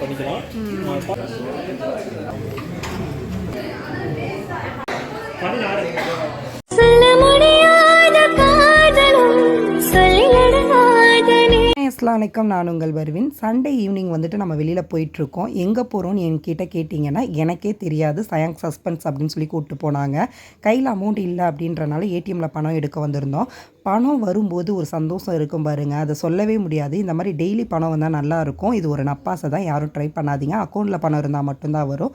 பண்ணிக்கலாம் பதினாறு. அஸ்லாம் வலைக்கம் நான் உங்கள் வருவின். சண்டே ஈவினிங் வந்துட்டு நம்ம வெளியில் போயிட்டுருக்கோம். எங்கே போகிறோம்னு என்கிட்ட கேட்டிங்கன்னா எனக்கே தெரியாது. சயாங் சஸ்பென்ஸ் அப்படின்னு சொல்லி கூப்பிட்டு போனாங்க. கையில் அமௌண்ட் இல்லை அப்படின்றனால ஏடிஎம்மில் பணம் எடுக்க வந்திருந்தோம். பணம் வரும்போது ஒரு சந்தோஷம் இருக்கும் பாருங்கள் அதை சொல்லவே முடியாது. இந்த மாதிரி டெய்லி பணம் வந்தால் நல்லாயிருக்கும் இது ஒரு நப்பாசை தான். யாரும் ட்ரை பண்ணாதீங்க. அக்கௌண்ட்டில் பணம் இருந்தால் மட்டும்தான் வரும்.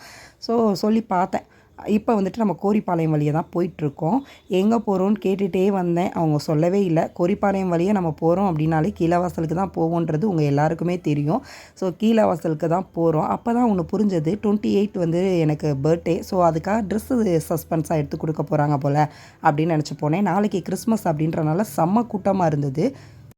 ஸோ சொல்லி பார்த்தேன். இப்போ வந்துட்டு நம்ம கோரிப்பாளையம் வழியை தான் போயிட்டுருக்கோம். எங்கே போகிறோன்னு கேட்டுகிட்டே வந்தேன். அவங்க சொல்லவே இல்லை. கோரிப்பாளையம் வழியே நம்ம போகிறோம் அப்படின்னாலே கீழவாசலுக்கு தான் போவோன்றது உங்கள் எல்லாருக்குமே தெரியும். ஸோ கீழவாசலுக்கு தான் போகிறோம். அப்போ தான் ஒன்று புரிஞ்சது. டுவெண்ட்டி எயிட் வந்து எனக்கு பர்த்டே. ஸோ அதுக்காக ட்ரெஸ்ஸு சஸ்பென்ஸாக எடுத்து கொடுக்க போகிறாங்க போல் அப்படின்னு நினச்சி போனேன். நாளைக்கு கிறிஸ்மஸ் அப்படின்றனால செம்ம கூட்டமாக இருந்தது.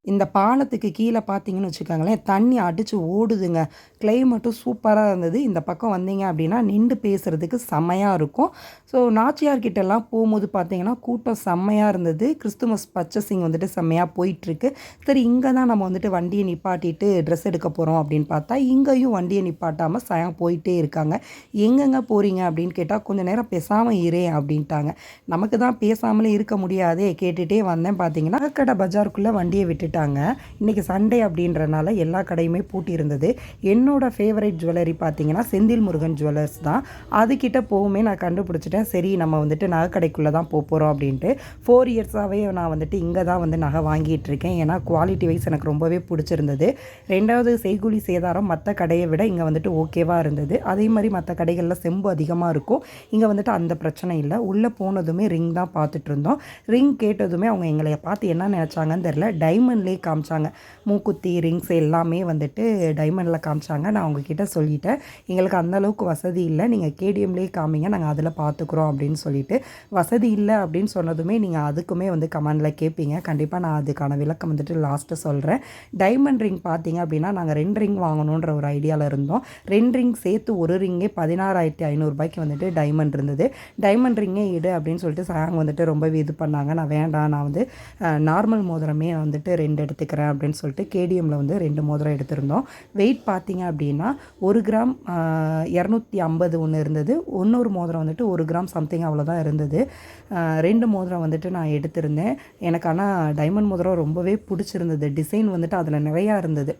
இந்த பாலத்துக்கு கீழே பார்த்தீங்கன்னு வச்சுக்கோங்களேன் தண்ணி அடித்து ஓடுதுங்க. கிளைமேட்டும் சூப்பராக இருந்தது. இந்த பக்கம் வந்தீங்க அப்படின்னா நின்று பேசுகிறதுக்கு செம்மையாக இருக்கும். ஸோ நாச்சியார்கிட்டலாம் போகும்போது பார்த்தீங்கன்னா கூட்டம் செம்மையாக இருந்தது. கிறிஸ்துமஸ் பர்ச்சசிங் வந்துட்டு செம்மையாக போயிட்டுருக்கு. சரி இங்கே தான் நம்ம வந்துட்டு வண்டியை நிப்பாட்டிட்டு ட்ரெஸ் எடுக்க போகிறோம் அப்படின்னு பார்த்தா இங்கேயும் வண்டியை நிப்பாட்டாமல் சயம் போயிட்டே இருக்காங்க. எங்கெங்கே போகிறீங்க அப்படின்னு கேட்டால் கொஞ்சம் நேரம் பேசாமல் இரே அப்படின்ட்டாங்க. நமக்கு தான் பேசாமலே இருக்க முடியாதே கேட்டுகிட்டே வந்தேன் பார்த்தீங்கன்னா கடை பஜாருக்குள்ளே வண்டியை விட்டுட்டாங்க இன்றைக்கி சண்டே அப்படின்றனால எல்லா கடையுமே பூட்டி இருந்தது. என்னோட ஃபேவரட் ஜுவல்லரி பார்த்தீங்கன்னா செந்தில் முருகன் ஜுவல்லர்ஸ் தான். அதுக்கிட்ட போகுமே நான் கண்டுபிடிச்சிட்டேன். சரி நம்ம வந்துட்டு நகை கடைக்குள்ளே தான் போக போகிறோம் அப்படின்ட்டு. ஃபோர் இயர்ஸாகவே நான் வந்துட்டு இங்கே தான் வந்து நகை வாங்கிட்டு இருக்கேன். ஏன்னா குவாலிட்டி வைஸ் எனக்கு ரொம்பவே பிடிச்சிருந்தது. ரெண்டாவது செய்கூலி சேதாரம் மற்ற கடையை விட இங்கே வந்துட்டு ஓகேவாக இருந்தது. அதே மாதிரி மற்ற கடைகளில் செம்பு அதிகமாக இருக்கும். இங்கே வந்துட்டு அந்த பிரச்சனை இல்லை. உள்ளே போனதுமே ரிங் தான் பார்த்துட்டு இருந்தோம். ரிங் கேட்டதுமே அவங்க எங்களை பார்த்து என்ன நினச்சாங்கன்னு தெரில டைமண்ட் டைமண்ட்லேயே காமிச்சாங்க. மூக்குத்தி ரிங்ஸ் எல்லாமே வந்துட்டு டைமண்டில் காமிச்சாங்க. நான் அவங்கக்கிட்ட சொல்லிட்டேன். எங்களுக்கு அந்தளவுக்கு வசதி இல்லை. நீங்கள் கேடிஎம்லேயே காமிங்க. நாங்கள் அதில் பார்த்துக்குறோம் அப்படின்னு சொல்லிட்டு. வசதி இல்லை அப்படின்னு சொன்னதுமே நீங்கள் அதுக்குமே வந்து கமெண்டில் கேட்பீங்க கண்டிப்பாக நான் அதுக்கான விளக்கம் வந்துட்டு லாஸ்ட்டு சொல்கிறேன் டைமண்ட் ரிங் பார்த்தீங்க அப்படின்னா நாங்கள் ரெண்டு ரிங் வாங்கணுன்ற ஒரு ஐடியாவில் இருந்தோம். ரெண்டு ரிங் சேர்த்து ஒரு ரிங்கே பதினாறாயிரத்தி ஐநூறுரூபாய்க்கு வந்துட்டு டைமண்ட் இருந்தது. டைமண்ட் ரிங்கே இடு அப்படின்னு சொல்லிட்டு சாங் வந்துட்டு ரொம்பவே இது பண்ணாங்க. நான் வேண்டாம். நான் வந்து நார்மல் மோதிரமே வந்துட்டு ரெண்டு ரெண்டு எடுத்துக்கிறேன் அப்படின்னு சொல்லிட்டு கேடிஎம்மில் வந்து ரெண்டு மோதிரம் எடுத்திருந்தோம். வெயிட் பார்த்தீங்க அப்படின்னா ஒரு கிராம் இரநூத்தி ஐம்பது ஒன்று இருந்தது. இன்னொரு மோதிரம் வந்துட்டு ஒரு கிராம் சம்திங் அவ்வளோதான் இருந்தது. ரெண்டு மோதிரம் வந்துட்டு நான் எடுத்திருந்தேன். எனக்கு ஆனால் டைமண்ட் மோதிரம் ரொம்பவே பிடிச்சிருந்தது. டிசைன் வந்துட்டு அதில் நிறையா இருந்தது.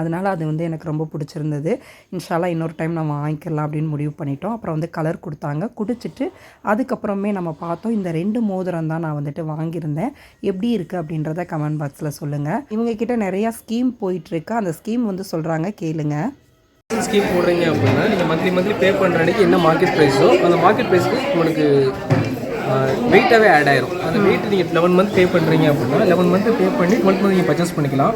அதனால் அது வந்து எனக்கு ரொம்ப பிடிச்சிருந்தது. இன்ஷாலாக இன்னொரு டைம் நம்ம வாங்கிக்கலாம் அப்படின்னு முடிவு பண்ணிட்டோம். அப்புறம் வந்து கலர் கொடுத்தாங்க. குடிச்சிட்டு அதுக்கப்புறமே நம்ம பார்த்தோம். இந்த ரெண்டு மோதிரம் தான் நான் வந்துட்டு வாங்கியிருந்தேன். எப்படி இருக்குது அப்படின்றத கமெண்ட் பாக்ஸில் சொல்லுங்கள் இவங்கக்கிட்ட நிறையா ஸ்கீம் போயிட்டுருக்கு. அந்த ஸ்கீம் வந்து சொல்கிறாங்க கேளுங்க. ஸ்கீம் போடுறீங்க அப்படின்னா நீங்கள் மந்த்லி மந்த்லி பே பண்ணுற அன்றைக்கி என்ன மார்க்கெட் ப்ரைஸோ அந்த மார்க்கெட் ப்ரைஸ்க்கு உங்களுக்கு வெயிட்டாகவே ஆட் ஆயிரும். அந்த வெயிட் நீங்கள் லெவன் மந்த் பே பண்ணுறீங்க அப்படின்னா லெவன் மந்த் பே பண்ணி டுவெல் மந்த் நீங்கள் பர்ச்சேஸ் பண்ணிக்கலாம்.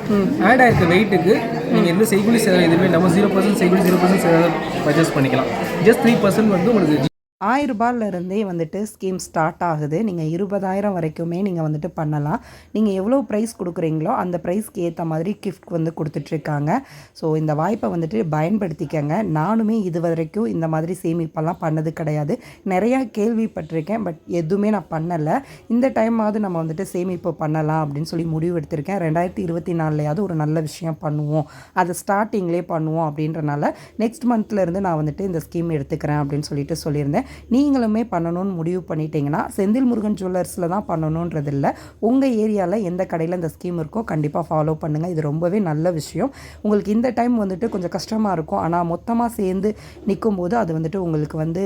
ஆட் ஆயிருக்க வெயிட்டுக்கு நீங்கள் எந்த செய்குலி சேதம் எதுவுமே நம்ம ஜீரோ பர்சன்ட் செய்குலி ஜீரோ பர்சன்ட் சேதம் பர்ச்சேஸ் பண்ணிக்கலாம். ஜஸ்ட் த்ரீ பர்சன்ட் வந்து உங்களுக்கு ஆயிரம் ரூபாயிலருந்தே வந்துட்டு ஸ்கீம் ஸ்டார்ட் ஆகுது. நீங்கள் இருபதாயிரம் வரைக்குமே நீங்கள் வந்துட்டு பண்ணலாம். நீங்கள் எவ்வளோ ப்ரைஸ் கொடுக்குறீங்களோ அந்த ப்ரைஸ்க்கு ஏற்ற மாதிரி கிஃப்ட் வந்து கொடுத்துட்ருக்காங்க. ஸோ இந்த வாய்ப்பை வந்துட்டு பயன்படுத்திக்கங்க. நானுமே இது வரைக்கும் இந்த மாதிரி சேமிப்பெல்லாம் பண்ணது கிடையாது. நிறையா கேள்விப்பட்டிருக்கேன் பட் எதுவுமே நான் பண்ணலை. இந்த டைமாவது நம்ம வந்துட்டு சேமிப்பு பண்ணலாம் அப்படின்னு சொல்லி முடிவு எடுத்திருக்கேன். ரெண்டாயிரத்தி இருபத்தி நாலுலையாவது ஒரு நல்ல விஷயம் பண்ணுவோம். அதை ஸ்டார்டிங்லேயே பண்ணுவோம் அப்படின்றனால நெக்ஸ்ட் மந்த்லேருந்து நான் வந்துட்டு இந்த ஸ்கீம் எடுத்துக்கிறேன் அப்படின்னு சொல்லிட்டு சொல்லியிருந்தேன். நீங்களுமே பண்ணணும்னு முடிவு பண்ணிட்டீங்கன்னா செந்தில் முருகன் ஜுவல்லர்ஸில் தான் பண்ணணுன்றது இல்லை உங்கள் ஏரியாவில் எந்த கடையில் இந்த ஸ்கீம் இருக்கோ கண்டிப்பாக ஃபாலோ பண்ணுங்கள் இது ரொம்பவே நல்ல விஷயம். உங்களுக்கு இந்த டைம் வந்துட்டு கொஞ்சம் கஷ்டமாக இருக்கும். ஆனால் மொத்தமாக சேர்ந்து நிற்கும் போது அது வந்துட்டு உங்களுக்கு வந்து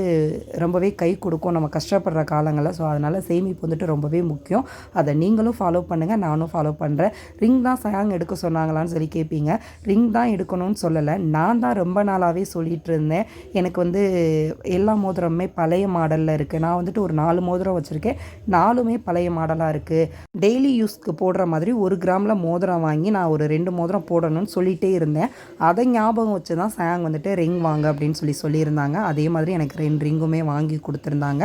ரொம்பவே கை கொடுக்கும். நம்ம கஷ்டப்படுற காலங்களில். ஸோ அதனால் சேமிப்பு வந்துட்டு ரொம்பவே முக்கியம். அதை நீங்களும் ஃபாலோ பண்ணுங்கள் நானும் ஃபாலோ பண்ணுறேன் ரிங் தான் சாங் எடுக்க சொன்னாங்களான்னு சொல்லி கேட்பீங்க ரிங் தான் எடுக்கணும்னு சொல்லலை. நான் தான் ரொம்ப நாளாகவே சொல்லிட்டு இருந்தேன். எனக்கு வந்து எல்லா மோதிரமுமே பழைய மாடலில் இருக்குது நான் வந்துட்டு ஒரு நாலு மோதிரம் வச்சுருக்கேன். நாலுமே பழைய மாடலாக இருக்குது டெய்லி யூஸ்க்கு போடுற மாதிரி ஒரு கிராமில் மோதிரம் வாங்கி நான் ஒரு ரெண்டு மோதிரம் போடணும்னு சொல்லிகிட்டே இருந்தேன். அதை ஞாபகம் வச்சு தான் சாங் வந்துட்டு ரிங் வாங்க அப்படின்னு சொல்லி சொல்லியிருந்தாங்க. அதே மாதிரி எனக்கு ரெண்டு ரிங்குமே வாங்கி கொடுத்துருந்தாங்க.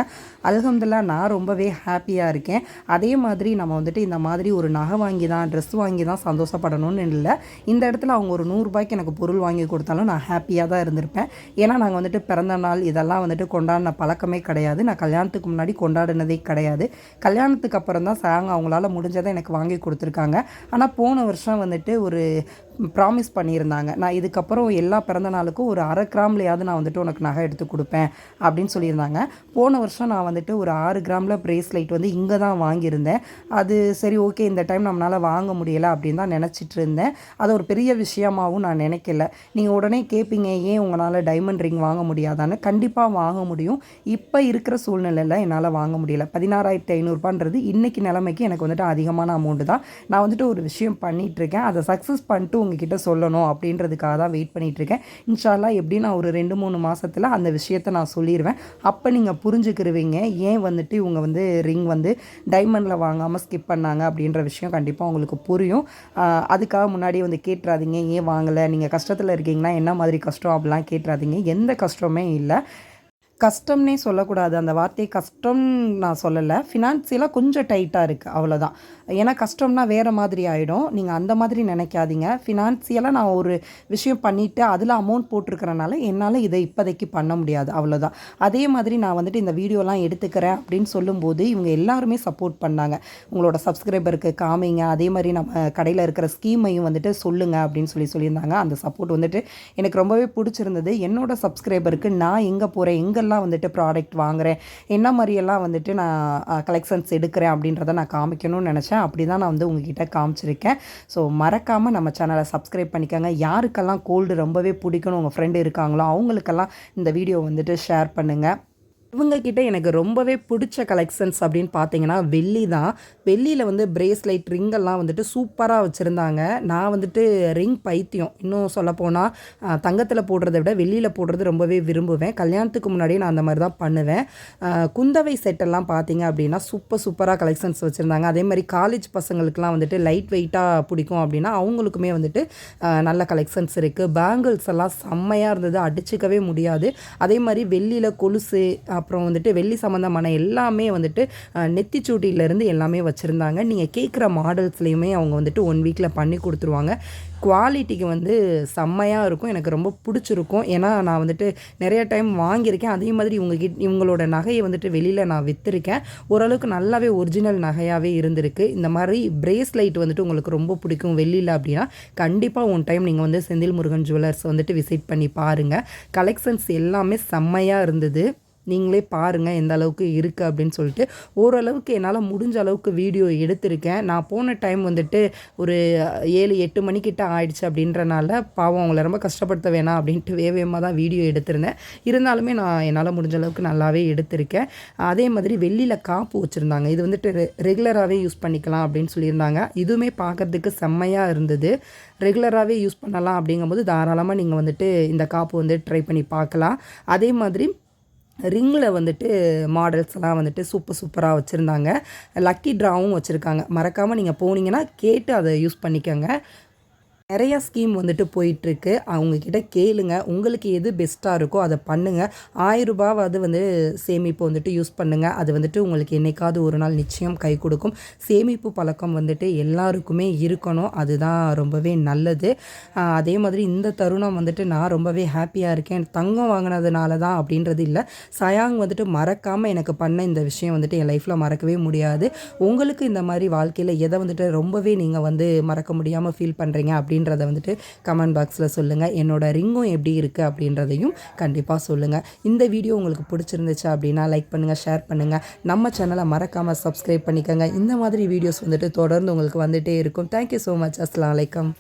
அலகம்துல்லா நான் ரொம்பவே ஹாப்பியாக இருக்கேன். அதே மாதிரி நம்ம வந்துட்டு இந்த மாதிரி ஒரு நகை வாங்கி தான் ட்ரெஸ் வாங்கி தான் சந்தோஷப்படணும்னு இல்லை. இந்த இடத்துல அவங்க ஒரு நூறுரூபாய்க்கு எனக்கு பொருள் வாங்கி கொடுத்தாலும் நான் ஹாப்பியாக தான் இருந்திருப்பேன். ஏன்னா நாங்கள் வந்துட்டு பிறந்த நாள் இதெல்லாம் வந்துட்டு கொண்டாடின பழக்கமே கிடையாது. நான் கல்யாணத்துக்கு முன்னாடி கொண்டாடினதே கிடையாது. கல்யாணத்துக்கு அப்புறம் தான் சாங் அவங்களால முடிஞ்சதை எனக்கு வாங்கி கொடுத்துருக்காங்க. ஆனால் போன வருஷம் வந்துட்டு ஒரு ப்ராமிஸ் பண்ணியிருந்தாங்க. நான் இதுக்கப்புறம் எல்லா பிறந்த நாளுக்கும் ஒரு அரை கிராம்லையாவது நான் வந்துட்டு உனக்கு நகை எடுத்து கொடுப்பேன் அப்படின்னு சொல்லியிருந்தாங்க. போன வருஷம் நான் வந்துட்டு ஒரு ஆறு கிராமில் ப்ரேஸ்லைட் வந்து இங்கே தான் வாங்கியிருந்தேன். அது சரி ஓகே இந்த டைம் நம்மளால் வாங்க முடியலை அப்படின்னு தான் நினச்சிட்டு இருந்தேன் அது ஒரு பெரிய விஷயமாகவும் நான் நினைக்கல. நீங்கள் உடனே கேட்பீங்க ஏன் உங்களால் டைமண்ட் ரிங் வாங்க முடியாதான்னு? கண்டிப்பாக வாங்க முடியும். இப்போ இருக்கிற சூழ்நிலையில் என்னால் வாங்க முடியல. பதினாறாயிரத்தி ஐநூறுபான்றது இன்றைக்கி நிலைமைக்கு எனக்கு வந்துட்டு அதிகமான அமௌண்ட்டு தான். நான் வந்துட்டு ஒரு விஷயம் பண்ணிகிட்டு இருக்கேன் அதை சக்ஸஸ் பண்ணிட்டு உங்ககிட்ட சொல்லணும் அப்படின்றதுக்காக தான் வெயிட் பண்ணிகிட்ருக்கேன் இன்ஷால்லா எப்படி நான் ஒரு ரெண்டு மூணு மாதத்தில் அந்த விஷயத்தை நான் சொல்லிடுவேன் அப்போ நீங்கள் புரிஞ்சுக்கிருவீங்க ஏன் வந்துட்டு இவங்க வந்து ரிங் வந்து டைமண்டில் வாங்காமல் ஸ்கிப் பண்ணாங்க அப்படின்ற விஷயம் கண்டிப்பாக உங்களுக்கு புரியும். அதுக்காக முன்னாடியே வந்து கேட்டுறாதீங்க ஏன் வாங்கலை நீங்கள் கஷ்டத்தில் இருக்கீங்கன்னா என்ன மாதிரி கஷ்டம் அப்படிலாம் கேட்டுறாதீங்க. எந்த கஷ்டமே இல்லை. கஷ்டம்னே சொல்லக்கூடாது. அந்த வார்த்தையை கஷ்டம் நான் சொல்லலை. ஃபினான்சியலாக கொஞ்சம் டைட்டாக இருக்குது அவ்வளோதான் ஏன்னா கஷ்டம்னா வேறு மாதிரி ஆகிடும் நீங்கள் அந்த மாதிரி நினைக்காதீங்க. ஃபினான்சியலாக நான் ஒரு விஷயம் பண்ணிவிட்டு அதில் அமௌண்ட் போட்டிருக்கிறனால என்னால் இதை இப்போதைக்கு பண்ண முடியாது. அவ்வளோதான் அதே மாதிரி நான் வந்துட்டு இந்த வீடியோலாம் எடுத்துக்கிறேன் அப்படின்னு சொல்லும்போது இவங்க எல்லாருமே சப்போர்ட் பண்ணாங்க. உங்களோட சப்ஸ்கிரைபருக்கு காமிங்க. அதே மாதிரி நம்ம கடையில் இருக்கிற ஸ்கீமையும் வந்துட்டு சொல்லுங்கள் அப்படின்னு சொல்லி சொல்லியிருந்தாங்க. அந்த சப்போர்ட் வந்துட்டு எனக்கு ரொம்பவே பிடிச்சிருந்தது. என்னோட சப்ஸ்கிரைபருக்கு நான் எங்கே போகிறேன் எங்கெல்லாம் வந்துட்டு ப்ராடக்ட் வாங்குறேன். என்ன மாதிரியெல்லாம் வந்துட்டு நான் கலெக்ஷன்ஸ் எடுக்கிறேன் அப்படின்றத நான் காமிக்கணும்னு நினச்சேன். அப்படி தான் நான் வந்து உங்ககிட்ட காமிச்சிருக்கேன். ஸோ மறக்காமல் நம்ம சேனலை சப்ஸ்கிரைப் பண்ணிக்கோங்க. யாருக்கெல்லாம் கோல்டு ரொம்பவே பிடிக்கணும் உங்கள் ஃப்ரெண்டு இருக்காங்களோ அவங்களுக்கெல்லாம் இந்த வீடியோ வந்துட்டு ஷேர் பண்ணுங்கள் இவங்கக்கிட்ட எனக்கு ரொம்பவே பிடிச்ச கலெக்ஷன்ஸ் அப்படின்னு பார்த்தீங்கன்னா வெள்ளி தான். வெள்ளியில் வந்து பிரேஸ்லைட் ரிங்கெல்லாம் வந்துட்டு சூப்பராக வச்சுருந்தாங்க. நான் வந்துட்டு ரிங் பைத்தியம். இன்னும் சொல்லப்போனால் தங்கத்தில் போடுறத விட வெள்ளியில் போடுறது ரொம்பவே விரும்புவேன். கல்யாணத்துக்கு முன்னாடியே நான் அந்த மாதிரி தான் பண்ணுவேன் குந்தவை செட்டெல்லாம் பார்த்தீங்க அப்படின்னா சூப்பர் சூப்பராக கலெக்ஷன்ஸ் வச்சுருந்தாங்க. அதே மாதிரி காலேஜ் பசங்களுக்குலாம் வந்துட்டு லைட் வெயிட்டாக பிடிக்கும் அப்படின்னா அவங்களுக்குமே வந்துட்டு நல்ல கலெக்ஷன்ஸ் இருக்குது பேங்கிள்ஸ் எல்லாம் செம்மையாக இருந்தது. அடிச்சுக்கவே முடியாது. அதே மாதிரி வெள்ளியில் கொலுசு அப்புறம் வந்துட்டு வெள்ளி சம்மந்தமான எல்லாமே வந்துட்டு நெத்திச்சூட்டியிலேருந்து எல்லாமே வச்சுருந்தாங்க. நீங்கள் கேட்குற மாடல்ஸ்லேயுமே அவங்க வந்துட்டு ஒன் வீக்கில் பண்ணி கொடுத்துருவாங்க. குவாலிட்டிக்கு வந்து செம்மையாக இருக்கும். எனக்கு ரொம்ப பிடிச்சிருக்கும். ஏன்னா நான் வந்துட்டு நிறைய டைம் வாங்கியிருக்கேன். அதே மாதிரி இவங்க கிட்ட இவங்களோட நகையை வந்துட்டு வெளியில் நான் விற்றுருக்கேன் ஓரளவுக்கு நல்லாவே ஒரிஜினல் நகையாகவே இருந்திருக்கு. இந்த மாதிரி பிரேஸ்லைட் வந்துட்டு உங்களுக்கு ரொம்ப பிடிக்கும் வெளியில் அப்படின்னா கண்டிப்பாக ஒன் டைம் நீங்கள் வந்து செந்தில் முருகன் ஜுவல்லர்ஸ் வந்துட்டு விசிட் பண்ணி பாருங்கள் கலெக்ஷன்ஸ் எல்லாமே செம்மையாக இருந்தது. நீங்களே பாருங்கள் எந்த அளவுக்கு இருக்குது அப்படின்னு சொல்லிட்டு ஓரளவுக்கு என்னால் முடிஞ்ச அளவுக்கு வீடியோ எடுத்திருக்கேன். நான் போன டைம் வந்துட்டு ஒரு ஏழு எட்டு மணிக்கிட்ட ஆயிடுச்சு அப்படின்றனால பாவம் அவங்கள ரொம்ப கஷ்டப்படுத்த வேணாம் அப்படின்ட்டு வேகமாக தான் வீடியோ எடுத்திருந்தேன். இருந்தாலுமே நான் என்னால் முடிஞ்ச அளவுக்கு நல்லாவே எடுத்திருக்கேன். அதே மாதிரி வெள்ளியில் காப்பு வச்சுருந்தாங்க. இது வந்துட்டு ரெ ரெகுலராகவே யூஸ் பண்ணிக்கலாம் அப்படின்னு சொல்லியிருந்தாங்க. இதுவுமே பார்க்கறதுக்கு செம்மையாக இருந்தது. ரெகுலராகவே யூஸ் பண்ணலாம் அப்படிங்கும்போது தாராளமாக நீங்கள் வந்துட்டு இந்த காப்பு வந்து ட்ரை பண்ணி பார்க்கலாம் அதே மாதிரி ரிங்கில் வந்துட்டு மாடல்ஸ்லாம் வந்துட்டு சூப்பர் சூப்பராக வச்சுருந்தாங்க. லக்கி ட்ராவும் வச்சுருக்காங்க. மறக்காமல் நீங்கள் போனீங்கன்னா கேட்டு அதை யூஸ் பண்ணிக்கோங்க. நிறைய ஸ்கீம் வந்துட்டு போயிட்டுருக்கு. அவங்கக்கிட்ட கேளுங்க. உங்களுக்கு எது பெஸ்ட்டாக இருக்கோ அதை பண்ணுங்கள் ஆயிரம் ரூபாவது வந்து சேமிப்பு வந்துட்டு யூஸ் பண்ணுங்கள் அது வந்துட்டு உங்களுக்கு என்னைக்காவது ஒரு நாள் நிச்சயம் கை கொடுக்கும். சேமிப்பு பழக்கம் வந்துட்டு எல்லாருக்குமே இருக்கணும். அதுதான் ரொம்பவே நல்லது. அதே மாதிரி இந்த தருணம் வந்துட்டு நான் ரொம்பவே ஹாப்பியாக இருக்கேன். தங்கம் வாங்கினதுனால தான் அப்படின்றது இல்லை. சயாங் வந்துட்டு மறக்காமல் எனக்கு பண்ண இந்த விஷயம் வந்துட்டு என் லைஃப்பில் மறக்கவே முடியாது. உங்களுக்கு இந்த மாதிரி வாழ்க்கையில் எதை வந்துட்டு ரொம்பவே நீங்கள் வந்து மறக்க முடியாமல் ஃபீல் பண்ணுறீங்க அப்படின்னு அப்படின்றத வந்துட்டு கமெண்ட் பாக்ஸில் சொல்லுங்கள் என்னோட ரிங்கும் எப்படி இருக்குது அப்படின்றதையும் கண்டிப்பாக சொல்லுங்கள் இந்த வீடியோ உங்களுக்கு பிடிச்சிருந்துச்சு அப்படின்னா லைக் பண்ணுங்கள் ஷேர் பண்ணுங்கள் நம்ம சேனலை மறக்காமல் சப்ஸ்கிரைப் பண்ணிக்கோங்க. இந்த மாதிரி வீடியோஸ் வந்துட்டு தொடர்ந்து உங்களுக்கு வந்துகிட்டே இருக்கும். தேங்க்யூ ஸோ மச் அஸ்லாம் வலைக்கம்